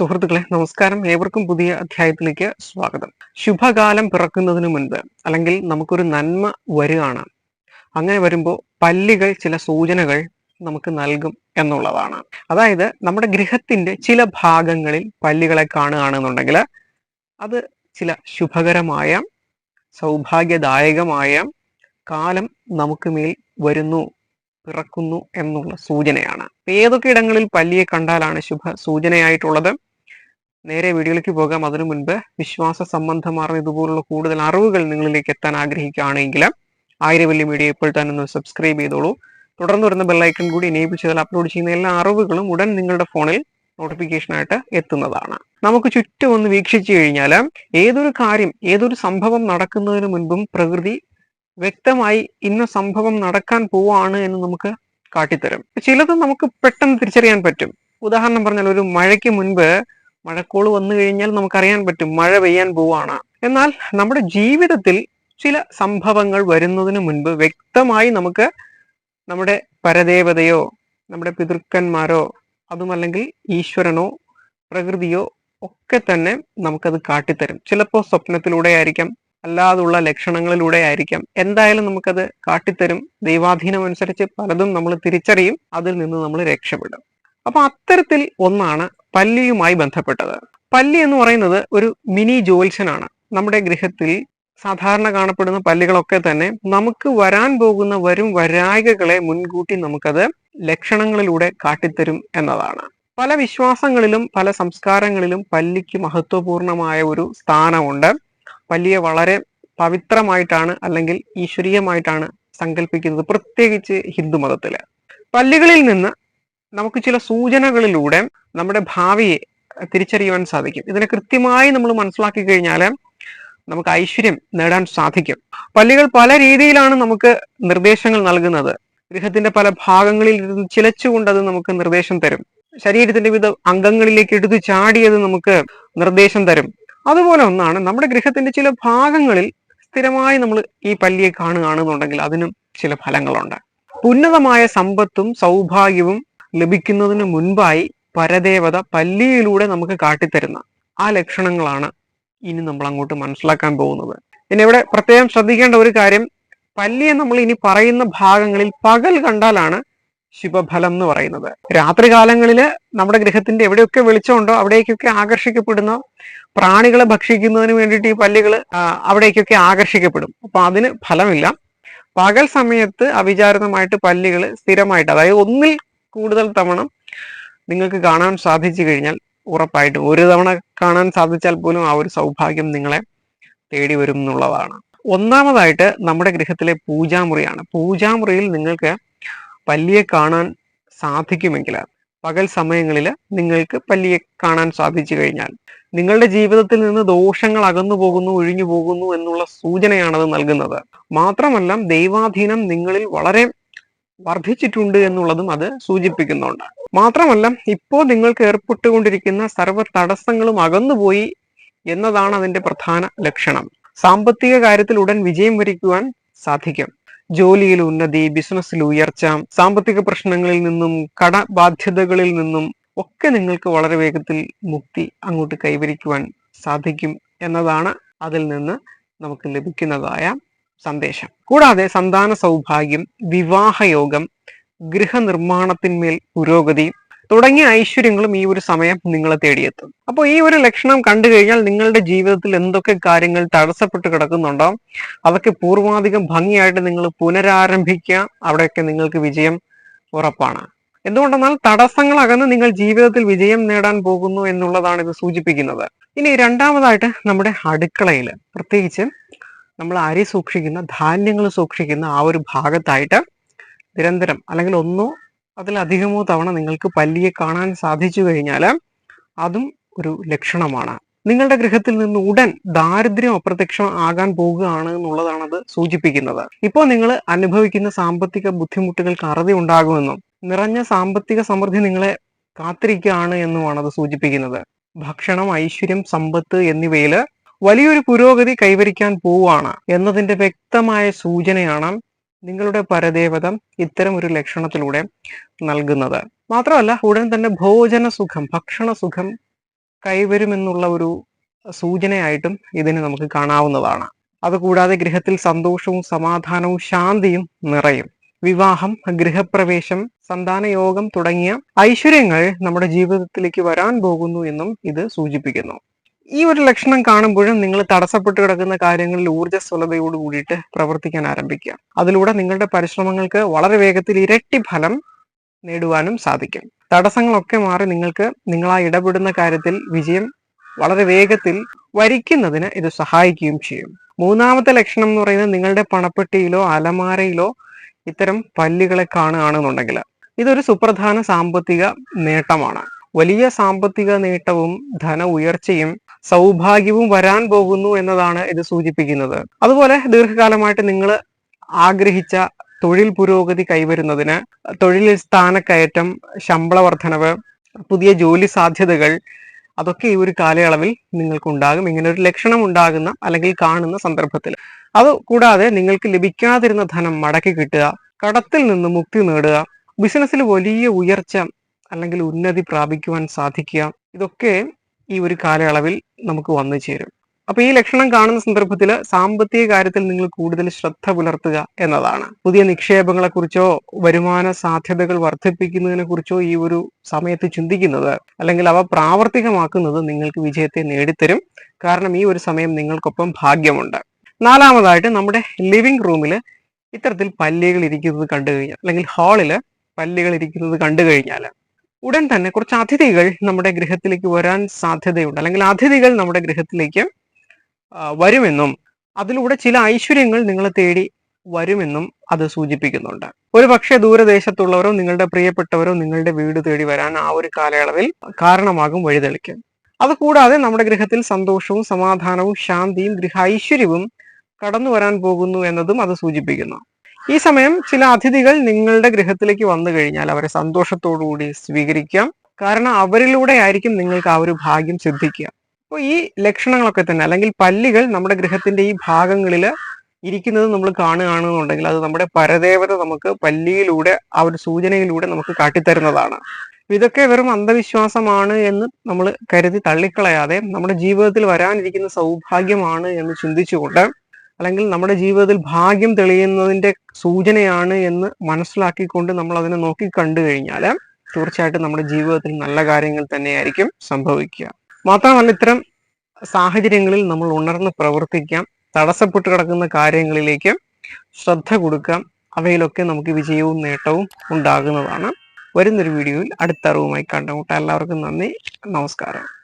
സുഹൃത്തുക്കളെ നമസ്കാരം. ഏവർക്കും പുതിയ അധ്യായത്തിലേക്ക് സ്വാഗതം. ശുഭകാലം പിറക്കുന്നതിന് മുൻപ് അല്ലെങ്കിൽ നമുക്കൊരു നന്മ വരികയാണ്. അങ്ങനെ വരുമ്പോൾ പല്ലികൾ ചില സൂചനകൾ നമുക്ക് നൽകും എന്നുള്ളതാണ്. അതായത് നമ്മുടെ ഗൃഹത്തിന്റെ ചില ഭാഗങ്ങളിൽ പല്ലികളെ കാണുകയാണെന്നുണ്ടെങ്കിൽ അത് ചില ശുഭകരമായ സൗഭാഗ്യദായകമായ കാലം നമുക്ക് മേൽ വരുന്നു പിറക്കുന്നു എന്നുള്ള സൂചനയാണ്. ഏതൊക്കെ ഇടങ്ങളിൽ പല്ലിയെ കണ്ടാലാണ് ശുഭ സൂചനയായിട്ടുള്ളത്? നേരെ വീഡിയോയിലേക്ക് പോകാം. അതിനു മുൻപ് വിശ്വാസ സംബന്ധമാർന്ന ഇതുപോലുള്ള കൂടുതൽ അറിവുകൾ നിങ്ങളിലേക്ക് എത്താൻ ആഗ്രഹിക്കുകയാണെങ്കിൽ ആയിരവല്ലി മീഡിയ ഇപ്പോൾ തന്നെ ഒന്ന് സബ്സ്ക്രൈബ് ചെയ്തോളൂ. തുടർന്ന് വരുന്ന ബെല്ലൈക്കൺ കൂടി എനേബിൾ ചെയ്താൽ അപ്ലോഡ് ചെയ്യുന്ന എല്ലാ അറിവുകളും ഉടൻ നിങ്ങളുടെ ഫോണിൽ നോട്ടിഫിക്കേഷൻ ആയിട്ട് എത്തുന്നതാണ്. നമുക്ക് ചുറ്റും ഒന്ന് വീക്ഷിച്ചു കഴിഞ്ഞാൽ ഏതൊരു കാര്യം ഏതൊരു സംഭവം നടക്കുന്നതിന് മുൻപും പ്രകൃതി വ്യക്തമായി ഇന്ന സംഭവം നടക്കാൻ പോവാണ് എന്ന് നമുക്ക് കാട്ടിത്തരും. ചിലത് നമുക്ക് പെട്ടെന്ന് തിരിച്ചറിയാൻ പറ്റും. ഉദാഹരണം പറഞ്ഞാൽ ഒരു മഴയ്ക്ക് മുൻപ് മഴക്കോൾ വന്നു കഴിഞ്ഞാൽ നമുക്കറിയാൻ പറ്റും മഴ പെയ്യാൻ പോവാണ്. എന്നാൽ നമ്മുടെ ജീവിതത്തിൽ ചില സംഭവങ്ങൾ വരുന്നതിന് മുൻപ് വ്യക്തമായി നമുക്ക് നമ്മുടെ പരദേവതയോ നമ്മുടെ പിതൃക്കന്മാരോ അതുമല്ലെങ്കിൽ ഈശ്വരനോ പ്രകൃതിയോ ഒക്കെ തന്നെ നമുക്കത് കാട്ടിത്തരും. ചിലപ്പോൾ സ്വപ്നത്തിലൂടെ ആയിരിക്കാം അല്ലാതുള്ള ലക്ഷണങ്ങളിലൂടെ ആയിരിക്കാം. എന്തായാലും നമുക്കത് കാട്ടിത്തരും. ദൈവാധീനം അനുസരിച്ച് പലതും നമ്മൾ തിരിച്ചറിയും. അതിൽ നിന്ന് നമ്മൾ രക്ഷപ്പെടും. അപ്പൊ അത്തരത്തിൽ ഒന്നാണ് പല്ലിയുമായി ബന്ധപ്പെട്ടത്. പല്ലി എന്ന് പറയുന്നത് ഒരു മിനി ജോൽസനാണ് നമ്മുടെ ഗൃഹത്തിൽ സാധാരണ കാണപ്പെടുന്ന പല്ലികളൊക്കെ തന്നെ നമുക്ക് വരാൻ പോകുന്ന വരും വരായികകളെ മുൻകൂട്ടി നമുക്കത് ലക്ഷണങ്ങളിലൂടെ കാട്ടിത്തരും എന്നതാണ്. പല വിശ്വാസങ്ങളിലും പല സംസ്കാരങ്ങളിലും പല്ലിക്ക് മഹത്വപൂർണമായ ഒരു സ്ഥാനമുണ്ട്. പല്ലിയെ വളരെ പവിത്രമായിട്ടാണ് അല്ലെങ്കിൽ ഈശ്വരീയമായിട്ടാണ് സങ്കല്പിക്കുന്നത് പ്രത്യേകിച്ച് ഹിന്ദു മതത്തിൽ പല്ലികളിൽ നിന്ന് നമുക്ക് ചില സൂചനകളിലൂടെ നമ്മുടെ ഭാവിയെ തിരിച്ചറിയുവാൻ സാധിക്കും. ഇതിനെ കൃത്യമായി നമ്മൾ മനസ്സിലാക്കി കഴിഞ്ഞാൽ നമുക്ക് ഐശ്വര്യം നേടാൻ സാധിക്കും. പല്ലികൾ പല രീതിയിലാണ് നമുക്ക് നിർദ്ദേശങ്ങൾ നൽകുന്നത്. ഗൃഹത്തിന്റെ പല ഭാഗങ്ങളിൽ ഇരുന്ന് ചിലച്ചുകൊണ്ട് അത് നമുക്ക് നിർദ്ദേശം തരും. ശരീരത്തിന്റെ വിവിധ അംഗങ്ങളിലേക്ക് എടുത്തു ചാടിയത് നമുക്ക് നിർദ്ദേശം തരും. അതുപോലെ ഒന്നാണ് നമ്മുടെ ഗൃഹത്തിന്റെ ചില ഭാഗങ്ങളിൽ സ്ഥിരമായി നമ്മൾ ഈ പല്ലിയെ കാണുകയാണെന്നുണ്ടെങ്കിൽ അതിനും ചില ഫലങ്ങളുണ്ട്. ഉന്നതമായ സമ്പത്തും സൗഭാഗ്യവും ലഭിക്കുന്നതിന് മുൻപായി പരദേവത പല്ലിയിലൂടെ നമുക്ക് കാട്ടിത്തരുന്ന ആ ലക്ഷണങ്ങളാണ് ഇനി നമ്മൾ അങ്ങോട്ട് മനസ്സിലാക്കാൻ പോകുന്നത്. ഇനി ഇവിടെ പ്രത്യേകം ശ്രദ്ധിക്കേണ്ട ഒരു കാര്യം പല്ലിയെ നമ്മൾ ഇനി പറയുന്ന ഭാഗങ്ങളിൽ പകൽ കണ്ടാലാണ് ശുഭഫലം എന്ന് പറയുന്നത്. രാത്രി കാലങ്ങളിൽ നമ്മുടെ ഗ്രഹത്തിന്റെ എവിടെയൊക്കെ വെളിച്ചമുണ്ടോ അവിടേക്കൊക്കെ ആകർഷിക്കപ്പെടുന്ന പ്രാണികളെ ഭക്ഷിക്കുന്നതിന് വേണ്ടിയിട്ട് ഈ പല്ലികൾ അവിടേക്കൊക്കെ ആകർഷിക്കപ്പെടും. അപ്പൊ അതിന് ഫലമില്ല. പകൽ സമയത്ത് അവിചാരിതമായിട്ട് പല്ലികൾ സ്ഥിരമായിട്ട് അതായത് ഒന്നിൽ കൂടുതൽ തവണ നിങ്ങൾക്ക് കാണാൻ സാധിച്ചു കഴിഞ്ഞാൽ ഉറപ്പായിട്ടും ഒരു തവണ കാണാൻ സാധിച്ചാൽ പോലും ആ ഒരു സൗഭാഗ്യം നിങ്ങളെ തേടി വരും എന്നുള്ളതാണ്. ഒന്നാമതായിട്ട് നമ്മുടെ ഗൃഹത്തിലെ പൂജാമുറിയാണ്. പൂജാമുറിയിൽ നിങ്ങൾക്ക് പല്ലിയെ കാണാൻ സാധിക്കുമെങ്കിൽ പകൽ സമയങ്ങളിൽ നിങ്ങൾക്ക് പല്ലിയെ കാണാൻ സാധിച്ചു കഴിഞ്ഞാൽ നിങ്ങളുടെ ജീവിതത്തിൽ നിന്ന് ദോഷങ്ങൾ അകന്നു പോകുന്നു ഒഴിഞ്ഞു പോകുന്നു എന്നുള്ള സൂചനയാണത് നൽകുന്നത്. മാത്രമല്ല ദൈവാധീനം നിങ്ങളിൽ വളരെ വർദ്ധിച്ചിട്ടുണ്ട് എന്നുള്ളതും അത് സൂചിപ്പിക്കുന്നുണ്ട്. മാത്രമല്ല ഇപ്പോൾ നിങ്ങൾക്ക് ഏർപ്പെട്ടുകൊണ്ടിരിക്കുന്ന സർവ തടസ്സങ്ങളും അകന്നുപോയി എന്നതാണ് അതിന്റെ പ്രധാന ലക്ഷണം. സാമ്പത്തിക കാര്യത്തിൽ ഉടൻ വിജയം വരിക്കുവാൻ സാധിക്കും. ജോലിയിൽ ഉന്നതി ബിസിനസ്സിൽ ഉയർച്ച സാമ്പത്തിക പ്രശ്നങ്ങളിൽ നിന്നും കടബാധ്യതകളിൽ നിന്നും ഒക്കെ നിങ്ങൾക്ക് വളരെ വേഗത്തിൽ മുക്തി അങ്ങോട്ട് കൈവരിക്കുവാൻ സാധിക്കും എന്നതാണ് അതിൽ നിന്ന് നമുക്ക് ലഭിക്കുന്നതായ സന്ദേശം. കൂടാതെ സന്താന സൗഭാഗ്യം വിവാഹയോഗം ഗൃഹനിർമ്മാണത്തിന്മേൽ പുരോഗതി തുടങ്ങിയ ഐശ്വര്യങ്ങളും ഈ ഒരു സമയം നിങ്ങളെ തേടിയെത്തും. അപ്പോൾ ഈ ഒരു ലക്ഷണം കണ്ടു കഴിഞ്ഞാൽ നിങ്ങളുടെ ജീവിതത്തിൽ എന്തൊക്കെ കാര്യങ്ങൾ തടസ്സപ്പെട്ട് കിടക്കുന്നുണ്ടോ അതൊക്കെ പൂർവാധികം ഭംഗിയായിട്ട് നിങ്ങൾ പുനരാരംഭിക്കുക. അവിടെയൊക്കെ നിങ്ങൾക്ക് വിജയം ഉറപ്പാണ്. എന്തുകൊണ്ടെന്നാൽ തടസ്സങ്ങൾ അകന്ന് നിങ്ങൾ ജീവിതത്തിൽ വിജയം നേടാൻ പോകുന്നു എന്നുള്ളതാണ് ഇത് സൂചിപ്പിക്കുന്നത്. ഇനി രണ്ടാമതായിട്ട് നമ്മുടെ അടുക്കളയിൽ പ്രത്യേകിച്ച് നമ്മൾ അരി സൂക്ഷിക്കുന്ന ധാന്യങ്ങൾ സൂക്ഷിക്കുന്ന ആ ഒരു ഭാഗത്തായിട്ട് നിരന്തരം അല്ലെങ്കിൽ ഒന്നോ അതിലധികമോ തവണ നിങ്ങൾക്ക് പല്ലിയെ കാണാൻ സാധിച്ചു കഴിഞ്ഞാൽ അതും ഒരു ലക്ഷണമാണ്. നിങ്ങളുടെ ഗൃഹത്തിൽ നിന്ന് ഉടൻ ദാരിദ്ര്യം അപ്രത്യക്ഷം ആകാൻ പോകുകയാണ് എന്നുള്ളതാണ് അത് സൂചിപ്പിക്കുന്നത്. ഇപ്പോൾ നിങ്ങൾ അനുഭവിക്കുന്ന സാമ്പത്തിക ബുദ്ധിമുട്ടുകൾക്ക് അറുതി ഉണ്ടാകുമെന്നും നിറഞ്ഞ സാമ്പത്തിക സമൃദ്ധി നിങ്ങളെ കാത്തിരിക്കുകയാണ് എന്നുമാണ് അത് സൂചിപ്പിക്കുന്നത്. ഭക്ഷണം ഐശ്വര്യം സമ്പത്ത് എന്നിവയിൽ വലിയൊരു പുരോഗതി കൈവരിക്കാൻ പോവുകയാണ് എന്നതിന്റെ വ്യക്തമായ സൂചനയാണ് നിങ്ങളുടെ പരദേവതം ഇത്തരം ഒരു ലക്ഷണത്തിലൂടെ നൽകുന്നത്. മാത്രമല്ല ഉടൻ തന്നെ ഭോജന സുഖം ഭക്ഷണ സുഖം കൈവരുമെന്നുള്ള ഒരു സൂചനയായിട്ടും ഇതിനെ നമുക്ക് കാണാവുന്നതാണ്. അതുകൂടാതെ ഗൃഹത്തിൽ സന്തോഷവും സമാധാനവും ശാന്തിയും നിറയും. വിവാഹം ഗൃഹപ്രവേശം സന്താനയോഗം തുടങ്ങിയ ഐശ്വര്യങ്ങൾ നമ്മുടെ ജീവിതത്തിലേക്ക് വരാൻ പോകുന്നു എന്നും ഇത് സൂചിപ്പിക്കുന്നു. ഈ ഒരു ലക്ഷണം കാണുമ്പോഴും നിങ്ങൾ തടസ്സപ്പെട്ട് കിടക്കുന്ന കാര്യങ്ങളിൽ ഊർജസ്വലതയോട് കൂടിയിട്ട് പ്രവർത്തിക്കാൻ ആരംഭിക്കുക. അതിലൂടെ നിങ്ങളുടെ പരിശ്രമങ്ങൾക്ക് വളരെ വേഗത്തിൽ ഇരട്ടി ഫലം നേടുവാനും സാധിക്കും. തടസ്സങ്ങളൊക്കെ മാറി നിങ്ങൾക്ക് നിങ്ങളാ ഇടപെടുന്ന കാര്യത്തിൽ വിജയം വളരെ വേഗത്തിൽ വരിക്കുന്നതിന് ഇത് സഹായിക്കുകയും ചെയ്യും. മൂന്നാമത്തെ ലക്ഷണം എന്ന് പറയുന്നത് നിങ്ങളുടെ പണപ്പെട്ടിയിലോ അലമാരയിലോ ഇത്തരം പല്ലുകളെ കാണുകയാണെന്നുണ്ടെങ്കിൽ ഇതൊരു സുപ്രധാന സാമ്പത്തിക നേട്ടമാണ്. വലിയ സാമ്പത്തിക നേട്ടവും ധന ഉയർച്ചയും സൗഭാഗ്യവും വരാൻ പോകുന്നു എന്നതാണ് ഇത് സൂചിപ്പിക്കുന്നത്. അതുപോലെ ദീർഘകാലമായിട്ട് നിങ്ങൾ ആഗ്രഹിച്ച തൊഴിൽ പുരോഗതി കൈവരുന്നതിന് തൊഴിലിൽ സ്ഥാനക്കയറ്റം ശമ്പള വർധനവ് പുതിയ ജോലി സാധ്യതകൾ അതൊക്കെ ഈ ഒരു കാലയളവിൽ നിങ്ങൾക്കുണ്ടാകും. ഇങ്ങനെ ഒരു ലക്ഷണം ഉണ്ടാകുന്ന അല്ലെങ്കിൽ കാണുന്ന സന്ദർഭത്തിൽ. അത് കൂടാതെ നിങ്ങൾക്ക് ലഭിക്കാതിരുന്ന ധനം മടക്കി കിട്ടുക കടത്തിൽ നിന്ന് മുക്തി നേടുക ബിസിനസ്സിൽ വലിയ ഉയർച്ച അല്ലെങ്കിൽ ഉന്നതി പ്രാപിക്കുവാൻ സാധിക്കുക ഇതൊക്കെ ഈ ഒരു കാലയളവിൽ നമുക്ക് വന്നു ചേരും. അപ്പൊ ഈ ലക്ഷണം കാണുന്ന സന്ദർഭത്തിൽ സാമ്പത്തിക കാര്യത്തിൽ നിങ്ങൾ കൂടുതൽ ശ്രദ്ധ പുലർത്തുക എന്നതാണ്. പുതിയ നിക്ഷേപങ്ങളെ കുറിച്ചോ വരുമാന സാധ്യതകൾ വർദ്ധിപ്പിക്കുന്നതിനെ കുറിച്ചോ ഈ ഒരു സമയത്ത് ചിന്തിക്കുന്നത് അല്ലെങ്കിൽ അവ പ്രാവർത്തികമാക്കുന്നത് നിങ്ങൾക്ക് വിജയത്തെ നേടിത്തരും. കാരണം ഈ ഒരു സമയം നിങ്ങൾക്കൊപ്പം ഭാഗ്യമുണ്ട്. നാലാമതായിട്ട് നമ്മുടെ ലിവിംഗ് റൂമിൽ ഇത്തരത്തിൽ പല്ലികൾ ഇരിക്കുന്നത് കണ്ടു കഴിഞ്ഞാൽ അല്ലെങ്കിൽ ഹാളിൽ പല്ലികൾ ഇരിക്കുന്നത് കണ്ടു കഴിഞ്ഞാൽ ഉടൻ തന്നെ കുറച്ച് അതിഥികൾ നമ്മുടെ ഗൃഹത്തിലേക്ക് വരാൻ സാധ്യതയുണ്ട്. അല്ലെങ്കിൽ അതിഥികൾ നമ്മുടെ ഗൃഹത്തിലേക്ക് വരുമെന്നും അതിലൂടെ ചില ഐശ്വര്യങ്ങൾ നിങ്ങളെ തേടി വരുമെന്നും അത് സൂചിപ്പിക്കുന്നുണ്ട്. ഒരു പക്ഷേ ദൂരദേശത്തുള്ളവരോ നിങ്ങളുടെ പ്രിയപ്പെട്ടവരോ നിങ്ങളുടെ വീട് തേടി വരാൻ ആ ഒരു കാലയളവിൽ കാരണമാകും വഴിതെളിക്കും. അതുകൂടാതെ നമ്മുടെ ഗൃഹത്തിൽ സന്തോഷവും സമാധാനവും ശാന്തിയും ഗൃഹ ഐശ്വര്യവും കടന്നു വരാൻ പോകുന്നു എന്നതും അത് സൂചിപ്പിക്കുന്നു. ഈ സമയം ചില അതിഥികൾ നിങ്ങളുടെ ഗൃഹത്തിലേക്ക് വന്നു കഴിഞ്ഞാൽ അവരെ സന്തോഷത്തോടുകൂടി സ്വീകരിക്കാം. കാരണം അവരിലൂടെ ആയിരിക്കും നിങ്ങൾക്ക് ആ ഒരു ഭാഗ്യം സിദ്ധിക്കുക. അപ്പോൾ ഈ ലക്ഷണങ്ങളൊക്കെ തന്നെ അല്ലെങ്കിൽ പല്ലികൾ നമ്മുടെ ഗൃഹത്തിന്റെ ഈ ഭാഗങ്ങളിൽ ഇരിക്കുന്നത് നമ്മൾ കാണുകയാണെന്നുണ്ടെങ്കിൽ അത് നമ്മുടെ പരദേവത നമുക്ക് പല്ലിയിലൂടെ ആ ഒരു സൂചനയിലൂടെ നമുക്ക് കാട്ടിത്തരുന്നതാണ്. ഇതൊക്കെ വെറും അന്ധവിശ്വാസമാണ് എന്ന് നമ്മൾ കരുതി തള്ളിക്കളയാതെ നമ്മുടെ ജീവിതത്തിൽ വരാനിരിക്കുന്ന സൗഭാഗ്യമാണ് എന്ന് ചിന്തിച്ചുകൊണ്ട് അല്ലെങ്കിൽ നമ്മുടെ ജീവിതത്തിൽ ഭാഗ്യം തെളിയുന്നതിന്റെ സൂചനയാണ് എന്ന് മനസ്സിലാക്കിക്കൊണ്ട് നമ്മൾ അതിനെ നോക്കി കണ്ടു കഴിഞ്ഞാൽ തീർച്ചയായിട്ടും നമ്മുടെ ജീവിതത്തിൽ നല്ല കാര്യങ്ങൾ തന്നെയായിരിക്കും സംഭവിക്കുക. മാത്രമല്ല ഇത്തരം സാഹചര്യങ്ങളിൽ നമ്മൾ ഉണർന്ന് പ്രവർത്തിക്കാം തടസ്സപ്പെട്ട് കിടക്കുന്ന കാര്യങ്ങളിലേക്ക് ശ്രദ്ധ കൊടുക്കാം. അവയിലൊക്കെ നമുക്ക് വിജയവും നേട്ടവും ഉണ്ടാകുന്നതാണ്. വരുന്നൊരു വീഡിയോയിൽ അടുത്ത അറിവുമായി കണ്ടുമുട്ടാം. എല്ലാവർക്കും നന്ദി. നമസ്കാരം.